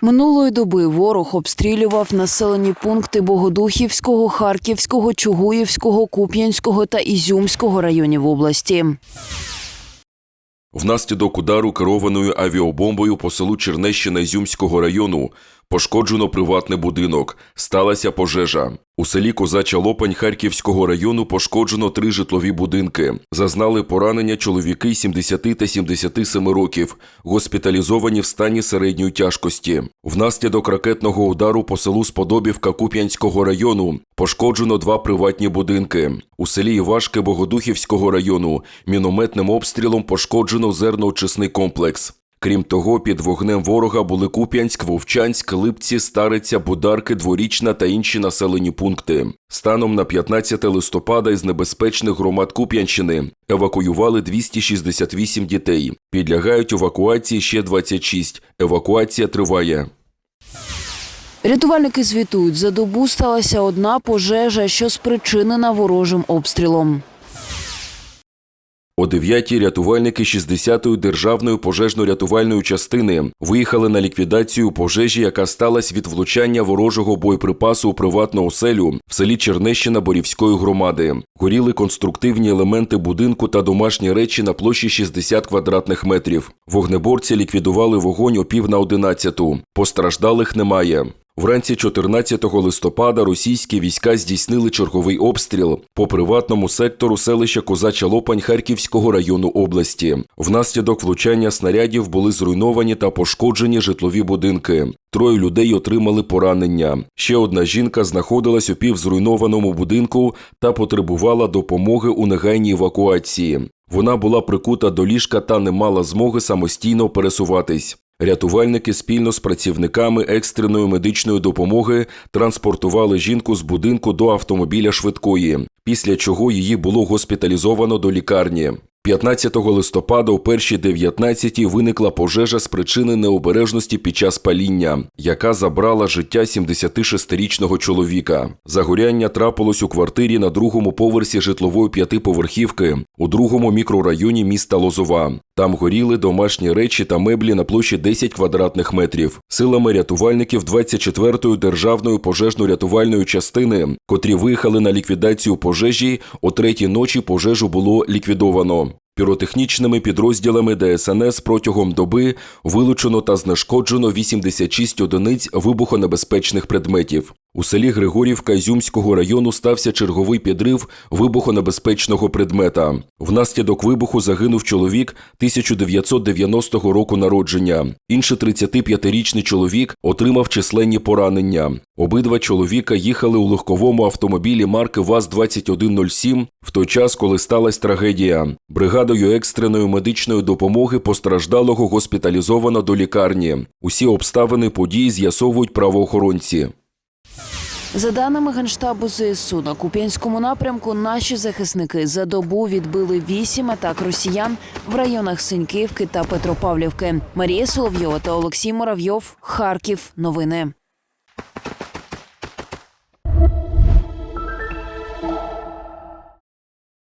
Минулої доби ворог обстрілював населені пункти Богодухівського, Харківського, Чугуївського, Куп'янського та Ізюмського районів області. Внаслідок удару керованою авіабомбою по селу Чернещина Ізюмського району пошкоджено приватний будинок. Сталася пожежа. У селі Козача Лопань Харківського району пошкоджено три житлові будинки. Зазнали поранення чоловіки 70 та 77 років, госпіталізовані в стані середньої тяжкості. Внаслідок ракетного удару по селу Сподобівка Куп'янського району пошкоджено два приватні будинки. У селі Івашки Богодухівського району мінометним обстрілом пошкоджено зерноочисний комплекс. Крім того, під вогнем ворога були Куп'янськ, Вовчанськ, Липці, Стариця, Бударки, Дворічна та інші населені пункти. Станом на 15 листопада із небезпечних громад Куп'янщини евакуювали 268 дітей. Підлягають евакуації ще 26. Евакуація триває. Рятувальники звітують, за добу сталася одна пожежа, що спричинена ворожим обстрілом. О 9-й рятувальники 60-ї державної пожежно-рятувальної частини виїхали на ліквідацію пожежі, яка сталася від влучання ворожого боєприпасу у приватну оселю в селі Чернещина Борівської громади. Горіли конструктивні елементи будинку та домашні речі на площі 60 квадратних метрів. Вогнеборці ліквідували вогонь о пів на одинадцяту. Постраждалих немає. Вранці 14 листопада російські війська здійснили черговий обстріл по приватному сектору селища Козача Лопань Харківського району області. Внаслідок влучання снарядів були зруйновані та пошкоджені житлові будинки. Троє людей отримали поранення. Ще одна жінка знаходилась у півзруйнованому будинку та потребувала допомоги у негайній евакуації. Вона була прикута до ліжка та не мала змоги самостійно пересуватись. Рятувальники спільно з працівниками екстреної медичної допомоги транспортували жінку з будинку до автомобіля швидкої, після чого її було госпіталізовано до лікарні. 15 листопада о першій 19 виникла пожежа з причини необережності під час паління, яка забрала життя 76-річного чоловіка. Загоряння трапилось у квартирі на другому поверсі житлової п'ятиповерхівки у другому мікрорайоні міста Лозова. Там горіли домашні речі та меблі на площі 10 квадратних метрів. Силами рятувальників 24-ї державної пожежно-рятувальної частини, котрі виїхали на ліквідацію пожежі, о третій ночі пожежу було ліквідовано. Піротехнічними підрозділами ДСНС протягом доби вилучено та знешкоджено 86 одиниць вибухонебезпечних предметів. У селі Григорівка Ізюмського району стався черговий підрив вибухонебезпечного предмета. Внаслідок вибуху загинув чоловік 1990 року народження. Інший 35-річний чоловік отримав численні поранення. Обидва чоловіка їхали у легковому автомобілі марки ВАЗ-2107 в той час, коли сталася трагедія. Бригадою екстреної медичної допомоги постраждалого госпіталізовано до лікарні. Усі обставини події з'ясовують правоохоронці. За даними Генштабу ЗСУ, на Куп'янському напрямку наші захисники за добу відбили вісім атак росіян в районах Синьківки та Петропавлівки. Марія Соловйова та Олексій Муравйов. Харків. Новини.